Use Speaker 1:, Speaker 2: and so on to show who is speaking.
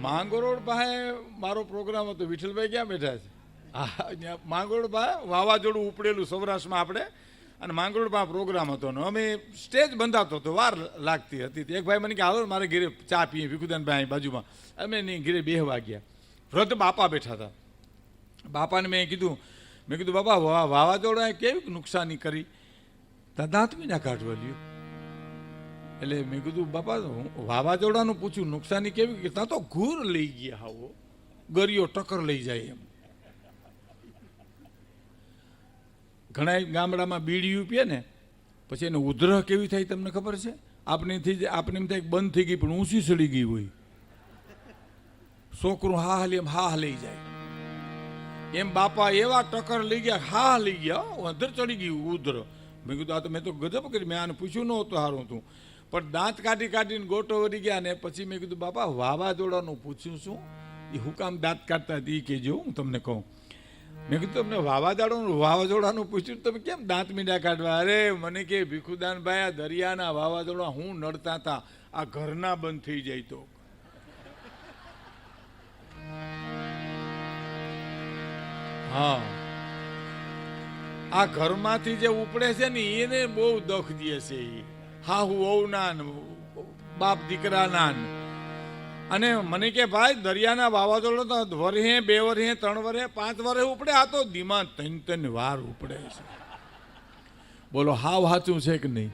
Speaker 1: માંગરોળ પાસે મારો પ્રોગ્રામ હતો. વિઠ્ઠલભાઈ ક્યાં બેઠા છે? હા માંગરોળ પાસે વાવાઝોડું ઉપડેલું સૌરાષ્ટ્રમાં આપણે. અને માંગરોળ પાસે પ્રોગ્રામ હતો. ને અમે સ્ટેજ બંધાતો હતો. વાર લાગતી હતી. એક ભાઈ મને કે, હાલો, મારે ઘરે ચા પીએ. ભીખુદાનભાઈ અહીં બાજુમાં. અમે એની ઘરે બેહવા ગયા વૃદ્ધ બાપા બેઠા હતા. બાપાને મેં કીધું મેં કીધું, બાપા વાવાઝોડાએ કેવી નુકસાની કરી? તા ના કાઢવા લ્યો એટલે મેં કીધું, બાપા વાવાઝોડાનું પૂછ્યું, નુકસાની કેવી કે ત્યાં તો ઘૂર લઈ ગયા હાવો ગરિયો ટક્કર લઈ જાય એમ. ઘણા ગામડામાં બીડીયું પીએ ને, પછી એને ઉધરહ કેવી થાય તમને ખબર છે? આપણીથી જ આપણે થાય બંધ થઈ ગઈ, પણ ઊંચી સડી ગઈ હોય. છોકરું હા હાલી એમ હા લઈ જાય. એમ બાપા એવા ટક્કર લઈ ગયા હા લઈ ગયા અંદર ચડી ગયું ઉધર મેં કીધું, આ તો મેં તો ગજબ કરી, મેં આને પૂછ્યું નહોતું, હારું તું પણ દાંત કાઢી કાઢીને ગોટો વળી ગયા ને પછી મેં કીધું, બાપા, વાવાઝોડાનું પૂછ્યું શું? એ હું કામ દાંત કાઢતા હતી? એ કહેજો, હું તમને કહું. મેં કીધું, તમને વાવાઝોડાનું વાવાઝોડાનું પૂછ્યું તમે કેમ દાંત મીંડા કાઢવા? અરે, મને કે ભીખુદાનભાઈ, આ દરિયાના વાવાઝોડા હું નડતા હતા? આ ઘરના બંધ થઈ જાય તો. હા. આ ઘરમાંથી જે ઉપડે છે ને, એને બહુ દુઃખ દે છે ઈ. હા હું વહુના બાપ દીકરાના નાન અને મને કે, ભાઈ, દરિયાના વાવાઝોડો તો વરહે બે વરહે, ત્રણ વરહે, પાંચ વરહે ઉપડે, આ તો ધીમા ત્રણ ત્રણ વાર ઉપડે છે. બોલો, હાવ સાચું છે કે નહીં?